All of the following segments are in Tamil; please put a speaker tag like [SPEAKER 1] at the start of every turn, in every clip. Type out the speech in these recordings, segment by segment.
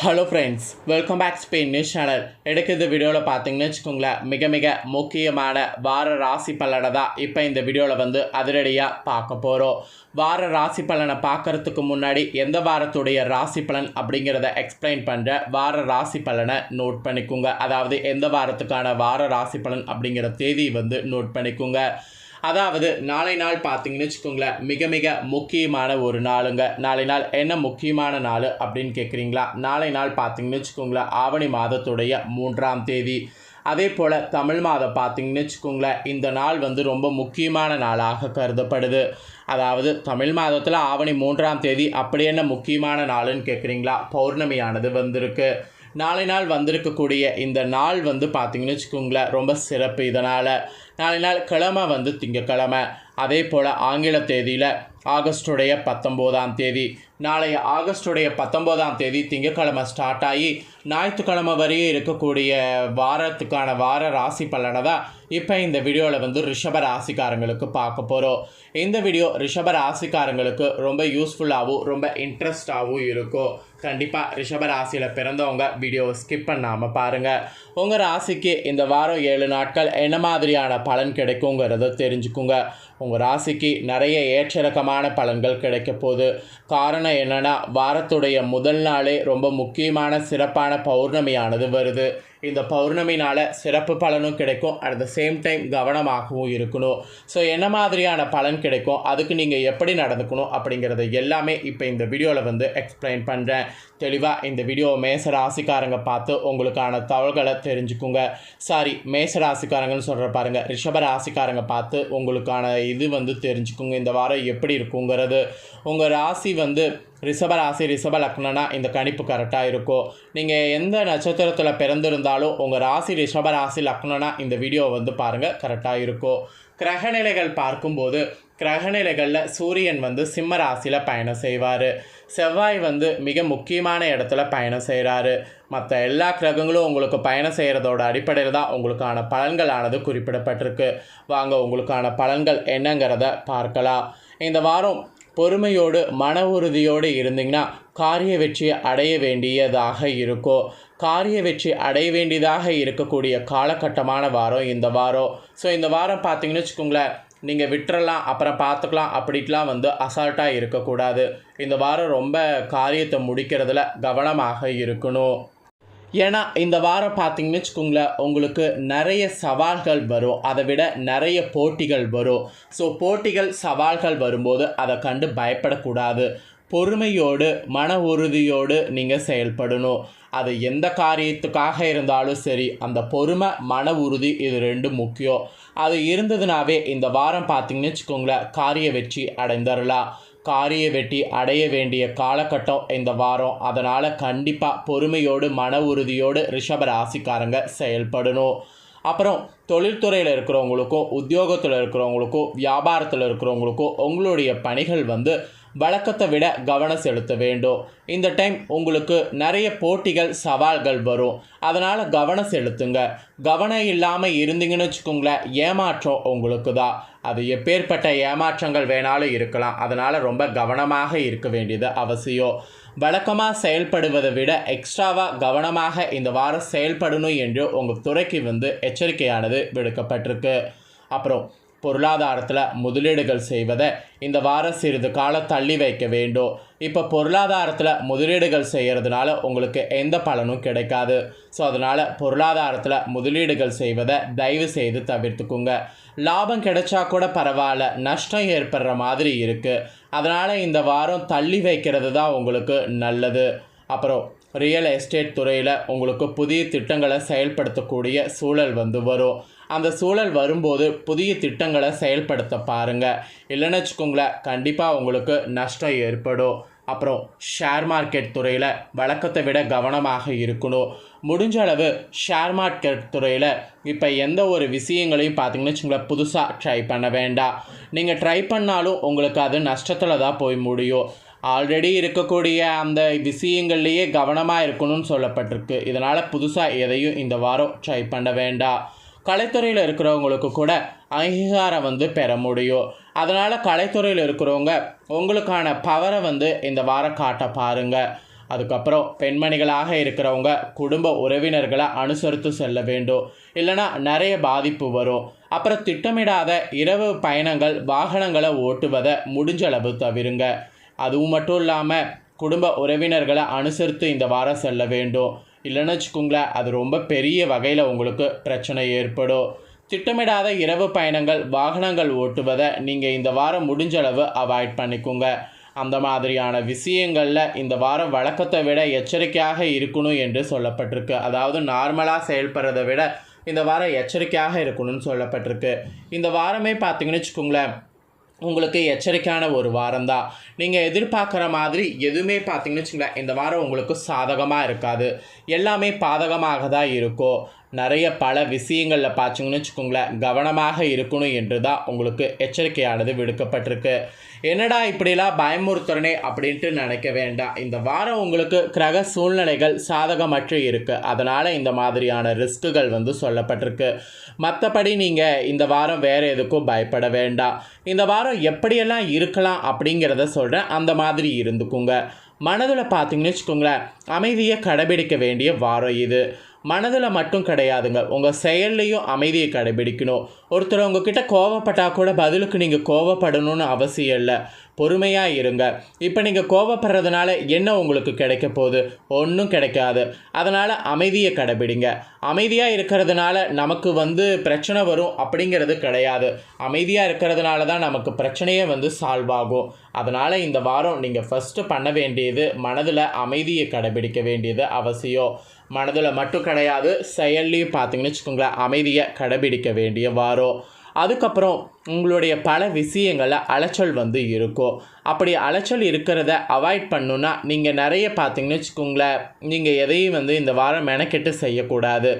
[SPEAKER 1] Hello friends welcome back Spain news channel எடுக்க இந்த வீடியோவில் பார்த்தீங்கன்னு வச்சுக்கோங்களேன் மிக மிக முக்கியமான வார ராசி பலனை தான் இப்போ இந்த வீடியோவில் வந்து அதிரடியாக பார்க்க போகிறோம் வார ராசி பலனை பார்க்கறதுக்கு முன்னாடி எந்த வாரத்துடைய ராசி பலன் அப்படிங்கிறத எக்ஸ்பிளைன் பண்ணுற வார ராசி பலனை நோட் பண்ணிக்கோங்க. அதாவது எந்த வாரத்துக்கான வார ராசி பலன் அப்படிங்கிற தேதி வந்து நோட் பண்ணிக்கோங்க. அதாவது நாளை நாள் பார்த்தீங்கன்னு வச்சுக்கோங்களேன் மிக மிக முக்கியமான ஒரு நாளுங்க. நாளை நாள் என்ன முக்கியமான நாள் அப்படின்னு கேட்குறீங்களா நாளை நாள் பார்த்தீங்கன்னு வச்சுக்கோங்களேன் ஆவணி மாதத்துடைய மூன்றாம் தேதி. அதே போல் தமிழ் மாதம் பார்த்தீங்கன்னு வச்சுக்கோங்களேன் இந்த நாள் வந்து ரொம்ப முக்கியமான நாளாக கருதப்படுது. அதாவது தமிழ் மாதத்தில் ஆவணி மூன்றாம் தேதி அப்படி என்ன முக்கியமான நாளுன்னு கேட்குறீங்களா பௌர்ணமியானது வந்திருக்கு. நாளை நாள் வந்திருக்கக்கூடிய இந்த நாள் வந்து பார்த்தீங்கன்னு வச்சுக்கோங்களேன் ரொம்ப சிறப்பு. இதனால் நாளை நாள் கிழமை வந்து திங்கக்கிழமை அதே போல் ஆங்கில தேதியில் ஆகஸ்டுடைய பத்தொம்போதாம் தேதி. நாளைய ஆகஸ்டுடைய பத்தொம்போதாம் தேதி திங்கக்கிழமை ஸ்டார்ட் ஆகி ஞாயிற்றுக்கிழமை வரையும் இருக்கக்கூடிய வாரத்துக்கான வார ராசி பலனை தான் இப்போ இந்த வீடியோவில் வந்து ரிஷப ராசிக்காரங்களுக்கு பார்க்க போகிறோம் இந்த வீடியோ ரிஷப ராசிக்காரங்களுக்கு ரொம்ப யூஸ்ஃபுல்லாகவும் ரொம்ப இன்ட்ரெஸ்டாகவும் இருக்கும். கண்டிப்பாக ரிஷப ராசியில் பிறந்தவங்க வீடியோவை ஸ்கிப் பண்ணாமல் பாருங்கள் உங்கள் ராசிக்கு இந்த வாரம் ஏழு நாட்கள் என்ன மாதிரியான பலன் கிடைக்குங்கிறத தெரிஞ்சுக்குங்க. உங்கள் ராசிக்கு நிறைய ஏற்றிறக்கமான பலன்கள் கிடைக்க போகுது. காரணம் என்னென்னா வாரத்துடைய முதல் நாளே ரொம்ப முக்கியமான சிறப்பான பௌர்ணமியானது வருது. இந்த பௌர்ணமினால் சிறப்பு பலனும் கிடைக்கும். அட் த சேம் டைம் கவனமாகவும் இருக்கணும். ஸோ என்ன மாதிரியான பலன் கிடைக்கும்? அதுக்கு நீங்கள் எப்படி நடந்துக்கணும்? அப்படிங்கிறத எல்லாமே இப்போ இந்த வீடியோவில் வந்து எக்ஸ்பிளைன் பண்ணுறேன் தெளிவாக இந்த வீடியோ மேச ராசிக்காரங்க பார்த்து உங்களுக்கான தகவல்களை தெரிஞ்சுக்குங்க. சாரி மேச ராசிக்காரங்கன்னு சொல்கிற பாருங்கள் ரிஷப ராசிக்காரங்க பார்த்து உங்களுக்கான இது வந்து தெரிஞ்சுக்குங்க. இந்த வாரம் எப்படி இருக்குங்கிறது. உங்கள் ராசி வந்து ரிஷபராசி ரிஷப லக்னனா இந்த கணிப்பு கரெக்டாக இருக்கும் நீங்கள் எந்த நட்சத்திரத்தில் பிறந்திருந்தாலும் உங்கள் ராசி ரிஷபராசி லக்னனா இந்த வீடியோ வந்து பாருங்கள் கரெக்டாக இருக்கும் கிரகநிலைகள் பார்க்கும்போது கிரகநிலைகளில் சூரியன் வந்து சிம்ம ராசியில் பயணம் செய்வார். செவ்வாய் வந்து மிக முக்கியமான இடத்துல பயணம் செய்கிறாரு மற்ற எல்லா கிரகங்களும் உங்களுக்கு பயணம் செய்கிறதோட அடிப்படையில் தான் உங்களுக்கான பலன்களானது குறிப்பிடப்பட்டிருக்கு. வாங்க உங்களுக்கான பலன்கள் என்னங்கிறத பார்க்கலாம். இந்த வாரம் பொறுமையோடு மன உறுதியோடு இருந்தீங்கன்னா காரிய வெற்றி அடைய வேண்டியதாக இருக்கும். காரிய வெற்றி அடைய வேண்டியதாக இருக்கக்கூடிய காலகட்டமான வாரம் இந்த வாரம். ஸோ இந்த வாரம் பார்த்தீங்கன்னு வச்சுக்கோங்களேன் நீங்கள் விட்டுறலாம் அப்புறம் பார்த்துக்கலாம் அப்படின்லாம் வந்து அசால்ட்டாக இருக்கக்கூடாது. இந்த வாரம் ரொம்ப காரியத்தை முடிக்கிறதுல கவனமாக இருக்கணும். ஏன்னா இந்த வாரம் பார்த்தீங்கன்னு வச்சுக்கோங்களேன் உங்களுக்கு நிறைய சவால்கள் வரும். அதை விட நிறைய போட்டிகள் வரும். ஸோ போட்டிகள் சவால்கள் வரும்போது அதை கண்டு பயப்படக்கூடாது. பொறுமையோடு மன உறுதியோடு நீங்கள் செயல்படணும். அது எந்த காரியத்துக்காக இருந்தாலும் சரி அந்த பொறுமை மன உறுதி இது ரெண்டும் முக்கியம். அது இருந்ததுனாவே இந்த வாரம் பார்த்தீங்கன்னு வச்சுக்கோங்களேன் காரிய வெற்றி அடைந்தரலாம். காரிய வெட்டி அடைய வேண்டிய காலகட்டம் இந்த வாரம். அதனால் கண்டிப்பாக பொறுமையோடு மன உறுதியோடு ரிஷப ராசிக்காரங்க செயல்படணும். அப்புறம் தொழில்துறையில் இருக்கிறவங்களுக்கும் உத்தியோகத்தில் இருக்கிறவங்களுக்கும் வியாபாரத்தில் இருக்கிறவங்களுக்கும் உங்களுடைய பணிகள் வந்து வழக்கத்தை விட கவனம் செலுத்த வேண்டும். இந்த டைம் உங்களுக்கு நிறைய போட்டிகள் சவால்கள் வரும். அதனால் கவனம் செலுத்துங்க. கவனம் இல்லாமல் இருந்தீங்கன்னு வச்சுக்கோங்களேன் ஏமாற்றம் உங்களுக்கு தான். அது எப்பேற்பட்ட ஏமாற்றங்கள் வேணாலும் இருக்கலாம். அதனால் ரொம்ப கவனமாக இருக்க வேண்டியது அவசியம். வழக்கமாக செயல்படுவதை விட எக்ஸ்ட்ராவாக கவனமாக இந்த வாரம் செயல்படணும் என்று உங்கள் துறைக்கு வந்து எச்சரிக்கையானது விடுக்கப்பட்டிருக்கு. அப்புறம் பொருளாதாரத்தில் முதலீடுகள் செய்வதை இந்த வாரம் சிறிது காலம் தள்ளி வைக்க வேண்டும். இப்போ பொருளாதாரத்தில் முதலீடுகள் செய்கிறதுனால உங்களுக்கு எந்த பலனும் கிடைக்காது. ஸோ அதனால் பொருளாதாரத்தில் முதலீடுகள் செய்வதை தயவு செய்து தவிர்த்துக்குங்க. லாபம் கிடைச்சா கூட பரவாயில்ல நஷ்டம் ஏற்படுற மாதிரி இருக்குது அதனால் இந்த வாரம் தள்ளி வைக்கிறது தான் உங்களுக்கு நல்லது. அப்புறம் ரியல் எஸ்டேட் துறையில் உங்களுக்கு புதிய திட்டங்களை செயல்படுத்தக்கூடிய சூழல் வந்து வரும். அந்த சூழல் வரும்போது புதிய திட்டங்களை செயல்படுத்த பாருங்கள் இல்லைன்னு வச்சுக்கோங்களேன் கண்டிப்பாக உங்களுக்கு நஷ்டம் ஏற்படும். அப்புறம் ஷேர் மார்க்கெட் துறையில் வழக்கத்தை விட கவனமாக இருக்கணும். முடிஞ்ச அளவு ஷேர் மார்க்கெட் துறையில் இப்போ எந்த ஒரு விஷயங்களையும் பார்த்தீங்கன்னு வச்சுங்களேன் புதுசாக ட்ரை பண்ண வேண்டாம். நீங்கள் ட்ரை பண்ணாலும் உங்களுக்கு அது நஷ்டத்தில் தான் போய் முடியும். ஆல்ரெடி இருக்கக்கூடிய அந்த விஷயங்கள்லேயே கவனமாக இருக்கணும்னு சொல்லப்பட்டிருக்கு. இதனால் புதுசாக எதையும் இந்த வாரம் ட்ரை பண்ண வேண்டாம். கலைத்துறையில் இருக்கிறவங்களுக்கு கூட அங்கீகாரம் வந்து பெற முடியும். அதனால் கலைத்துறையில் இருக்கிறவங்க உங்களுக்கான பவரை வந்து இந்த வாரம் காட்ட பாருங்கள் அதுக்கப்புறம் பெண்மணிகளாக இருக்கிறவங்க குடும்ப உறவினர்களை அனுசரித்து செல்ல வேண்டும். இல்லைனா நிறைய பாதிப்பு வரும். அப்புறம் திட்டமிடாத இரவு பயணங்கள் வாகனங்களை ஓட்டுவதை முடிஞ்சளவு தவிருங்க. அதுவும் மட்டும் இல்லாமல் குடும்ப உறவினர்களை அனுசரித்து இந்த வாரம் செல்ல வேண்டும். இல்லைன்னு வச்சுக்கோங்களேன் அது ரொம்ப பெரிய வகையில் உங்களுக்கு பிரச்சனை ஏற்படும். திட்டமிடாத இரவு பயணங்கள் வாகனங்கள் ஓட்டுவதை நீங்கள் இந்த வாரம் முடிஞ்ச அளவு அவாய்ட் பண்ணிக்கோங்க. அந்த மாதிரியான விஷயங்களில் இந்த வாரம் வழக்கத்தை விட எச்சரிக்கையாக இருக்கணும் என்று சொல்லப்பட்டிருக்கு. அதாவது நார்மலாக செயல்படுறதை விட இந்த வாரம் எச்சரிக்கையாக இருக்கணும்னு சொல்லப்பட்டிருக்கு. இந்த வாரமே பார்த்தீங்கன்னு வச்சுக்கோங்களேன் உங்களுக்கு எச்சரிக்கையான ஒரு வாரம் தான் நீங்கள் எதிர்பார்க்குற மாதிரி எதுவுமே பார்த்தீங்கன்னு வச்சுங்களேன் இந்த வாரம் உங்களுக்கு சாதகமாக இருக்காது. எல்லாமே பாதகமாக தான் இருக்கும். நிறைய பல விஷயங்களில் பார்த்தீங்கன்னு வச்சுக்கோங்களேன் கவனமாக இருக்கணும் என்று தான் உங்களுக்கு எச்சரிக்கையானது விடுக்கப்பட்டிருக்கு. என்னடா இப்படிலாம் பயமுறுத்துறனே அப்படின்ட்டு நினைக்க வேண்டாம். இந்த வாரம் உங்களுக்கு கிரக சூழ்நிலைகள் சாதகமற்று இருக்குது அதனால் இந்த மாதிரியான ரிஸ்க்குகள் வந்து சொல்லப்பட்டிருக்கு. மற்றபடி நீங்கள் இந்த வாரம் வேறு எதுக்கும் பயப்பட வேண்டாம். இந்த வாரம் எப்படியெல்லாம் இருக்கலாம் அப்படிங்கிறத சொல்கிறேன் அந்த மாதிரி இருந்துக்குங்க. மனதில் பார்த்தீங்கன்னு வச்சுக்கோங்களேன் அமைதியை கடைபிடிக்க வேண்டிய வாரம் இது. மனதில் மட்டும் கிடையாதுங்க. உங்கள் செயல்லையும் அமைதியை கடைபிடிக்கணும். ஒருத்தர் உங்ககிட்ட கோவப்பட்டால் கூட பதிலுக்கு நீங்கள் கோவப்படணும்னு அவசியம் இல்லை. பொறுமையாக இருங்க. இப்போ நீங்கள் கோவப்படுறதுனால என்ன உங்களுக்கு கிடைக்க போகுது? ஒன்றும் கிடைக்காது. அதனால் அமைதியை கடைபிடிங்க. அமைதியாக இருக்கிறதுனால நமக்கு வந்து பிரச்சனை வரும் அப்படிங்கிறது கிடையாது. அமைதியாக இருக்கிறதுனால தான் நமக்கு பிரச்சனையே வந்து சால்வ் ஆகும். அதனால் இந்த வாரம் நீங்கள் ஃபஸ்ட்டு பண்ண வேண்டியது மனதில் அமைதியை கடைபிடிக்க வேண்டியது அவசியம். மனதில் மட்டும் கிடையாது செயல்லையும் பார்த்தீங்கன்னு வச்சுக்கோங்களேன் அமைதியை கடைபிடிக்க வேண்டிய வாரம் அதுக்கப்புறம் உங்களுடைய பல விஷயங்களில் அலைச்சல் வந்து இருக்கும். அப்படி அலைச்சல் இருக்கிறத அவாய்ட் பண்ணுன்னா நீங்கள் நிறைய பார்த்தீங்கன்னு வச்சுக்கோங்களேன் நீங்கள் எதையும் வந்து இந்த வாரம் மெனக்கெட்டு செய்யக்கூடாது.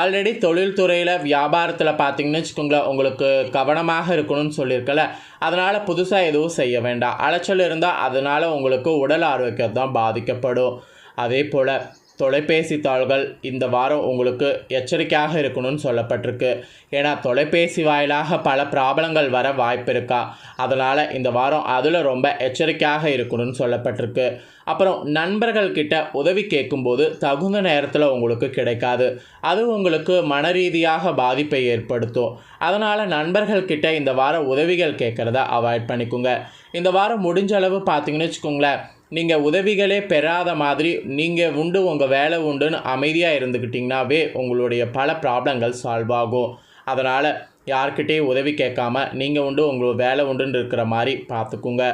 [SPEAKER 1] ஆல்ரெடி தொழில்துறையில் வியாபாரத்தில் பார்த்தீங்கன்னு வச்சுக்கோங்களேன் உங்களுக்கு கவனமாக இருக்கணும்னு சொல்லியிருக்கல அதனால் புதுசாக எதுவும் செய்ய வேண்டாம். அலைச்சல் இருந்தால் அதனால் உங்களுக்கு உடல் ஆரோக்கியம் தான் பாதிக்கப்படும். அதே போல் தொலைபேசி தாள்கள் இந்த வாரம் உங்களுக்கு எச்சரிக்கையாக இருக்கணும்னு சொல்லப்பட்டிருக்கு. ஏன்னா தொலைபேசி வாயிலாக பல ப்ராப்ளங்கள் வர வாய்ப்பு இருக்கா அதனால் இந்த வாரம் அதில் ரொம்ப எச்சரிக்கையாக இருக்கணும்னு சொல்லப்பட்டிருக்கு. அப்புறம் நண்பர்கள்கிட்ட உதவி கேட்கும்போது தகுந்த நேரத்தில் உங்களுக்கு கிடைக்காது. அது உங்களுக்கு மன ரீதியாக பாதிப்பை ஏற்படுத்தும். அதனால் நண்பர்கள்கிட்ட இந்த வாரம் உதவிகள் கேட்குறத அவாய்ட் பண்ணிக்கோங்க. இந்த வாரம் முடிஞ்ச அளவு பார்த்தீங்கன்னு வச்சுக்கோங்களேன் நீங்கள் உதவிகளே பெறாத மாதிரி நீங்கள் உண்டு உங்கள் வேலை உண்டுன்னு அமைதியாக இருந்துக்கிட்டிங்கனாவே உங்களுடைய பல ப்ராப்ளங்கள் சால்வ் ஆகும். அதனால் யார்கிட்டேயும் உதவி கேட்காம நீங்கள் உண்டு உங்களோட வேலை உண்டுன்னு இருக்கிற மாதிரி பார்த்துக்குங்க.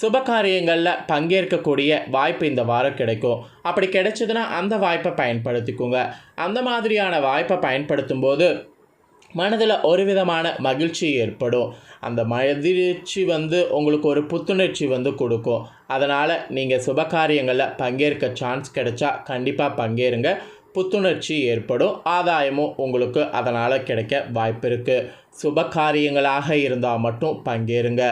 [SPEAKER 1] சுப காரியங்களில் பங்கேற்கக்கூடிய வாய்ப்பு இந்த வாரம் கிடைக்கும். அப்படி கிடைச்சதுன்னா அந்த வாய்ப்பை பயன்படுத்திக்கோங்க. அந்த மாதிரியான வாய்ப்பை பயன்படுத்தும் போது மனதில் ஒரு விதமான மகிழ்ச்சி ஏற்படும். அந்த மதிர்ச்சி வந்து உங்களுக்கு ஒரு புத்துணர்ச்சி வந்து கொடுக்கும். அதனால் நீங்கள் சுபகாரியங்களில் பங்கேற்க சான்ஸ் கிடைச்சா கண்டிப்பாக பங்கேறுங்க. புத்துணர்ச்சி ஏற்படும். ஆதாயமும் உங்களுக்கு அதனால் கிடைக்க வாய்ப்பு இருக்குது சுப காரியங்களாக இருந்தால் மட்டும் பங்கேறுங்க.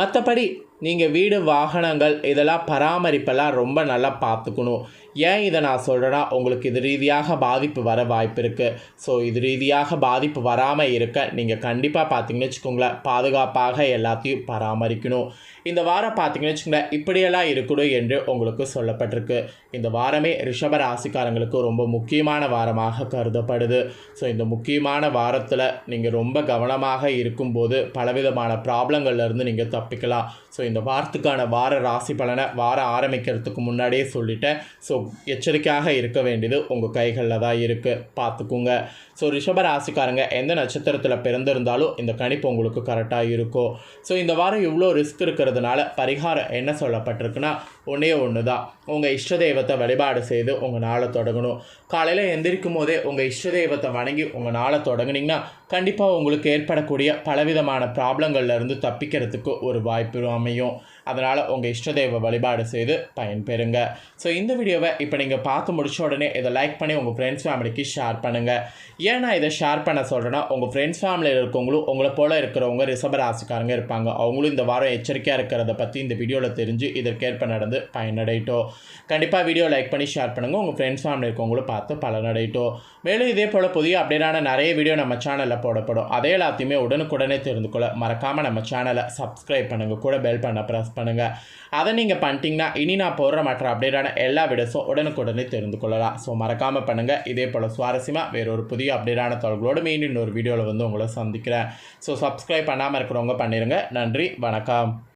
[SPEAKER 1] மற்றபடி நீங்கள் வீடு வாகனங்கள் இதெல்லாம் பராமரிப்பெல்லாம் ரொம்ப நல்லா பார்த்துக்கணும். ஏன் இதை நான் சொல்கிறேன்னா உங்களுக்கு இது ரீதியாக பாதிப்பு வர வாய்ப்பு இருக்குது ஸோ இது ரீதியாக பாதிப்பு வராமல் இருக்க நீங்கள் கண்டிப்பாக பார்த்தீங்கன்னு வச்சுக்கோங்களேன் பாதுகாப்பாக எல்லாத்தையும் பராமரிக்கணும். இந்த வாரம் பார்த்தீங்கன்னு வச்சுக்கோங்களேன் இப்படியெல்லாம் இருக்கணும் என்று உங்களுக்கு சொல்லப்பட்டிருக்கு. இந்த வாரமே ரிஷப ராசிக்காரங்களுக்கு ரொம்ப முக்கியமான வாரமாக கருதப்படுது. ஸோ இந்த முக்கியமான வாரத்தில் நீங்கள் ரொம்ப கவனமாக இருக்கும்போது பலவிதமான ப்ராப்ளங்கள்லேருந்து நீங்கள் தப்பிக்கலாம். ஸோ இந்த வாரத்துக்கான வார ராசி பலனை வாரம் ஆரம்பிக்கிறதுக்கு முன்னாடியே சொல்லிட்டேன். ஸோ எச்சரிக்கையாக இருக்க வேண்டியது உங்கள் கைகளில் தான் இருக்குது பார்த்துக்குங்க ஸோ ரிஷப ராசிக்காரங்க எந்த நட்சத்திரத்தில் பிறந்திருந்தாலும் இந்த கணிப்பு உங்களுக்கு கரெக்டாக இருக்கும். ஸோ இந்த வாரம் இவ்வளோ ரிஸ்க் இருக்கிறதுனால பரிகாரம் என்ன சொல்லப்பட்டிருக்குன்னா ஒன்றே ஒன்று தான் உங்கள் இஷ்ட தெய்வத்தை வழிபாடு செய்து உங்கள் நாளை தொடங்கணும். காலையில் எந்திரிக்கும் போதே உங்கள் இஷ்ட தெய்வத்தை வணங்கி உங்கள் நாளை தொடங்குனிங்கன்னா கண்டிப்பாக உங்களுக்கு ஏற்படக்கூடிய பலவிதமான ப்ராப்ளங்கள்லேருந்து தப்பிக்கிறதுக்கு ஒரு வாய்ப்பு அமையும். அதனால் உங்கள் இஷ்ட தெய்வ வழிபாடு செய்து பயன்பெறுங்க. ஸோ இந்த வீடியோவை இப்போ நீங்கள் பார்த்து முடிச்ச உடனே இதை லைக் பண்ணி உங்கள் ஃப்ரெண்ட்ஸ் ஃபேமிலிக்கு ஷேர் பண்ணுங்கள் ஏன் நான் இதை ஷேர் பண்ண சொல்கிறேன்னா உங்கள் ஃப்ரெண்ட்ஸ் ஃபேமிலியில் இருக்கவங்களும் உங்களை போல் இருக்கிறவங்க ரிசபராசிக்காரங்க இருப்பாங்க. அவங்களும் இந்த வாரம் எச்சரிக்கையாக இருக்கிறத பற்றி இந்த வீடியோவில் தெரிஞ்சு இதற்கேற்ப நடந்து பயனடையட்டும். கண்டிப்பாக வீடியோ லைக் பண்ணி ஷேர் பண்ணுங்கள் உங்கள் ஃப்ரெண்ட்ஸ் ஃபேமிலி இருக்கவங்களும் பார்த்து பலனடையட்டும். மேலும் இதே போல் புதிய அப்டேட்டான நிறைய வீடியோ நம்ம சேனலில் போடப்படும். அதே எல்லாத்தையுமே உடனுக்குடனே தெரிந்து கொள்ள மறக்காமல் நம்ம சேனலை சப்ஸ்கிரைப் பண்ணுங்கள் கூட பெல் பண்ண ப்ரெஸ் பண்ணுங்கள் அதை நீங்கள் பண்ணிட்டீங்கன்னா இனி நான் போடுற மற்ற அப்டேட்டான எல்லா வீடியோஸும் உடனுக்குடனே தெரிந்து கொள்ளலாம். ஸோ மறக்காமல் பண்ணுங்கள் இதே போல் சுவாரஸ்யமாக வேற ஒரு புதிய அப்டேட்டான தகவல்களோடு மீண்டும் இன்னொரு வீடியோவில் வந்து உங்களை சந்திக்கிறேன். ஸோ சப்ஸ்கிரைப் பண்ணாமல் இருக்கிறவங்க பண்ணிடுங்க நன்றி. வணக்கம்.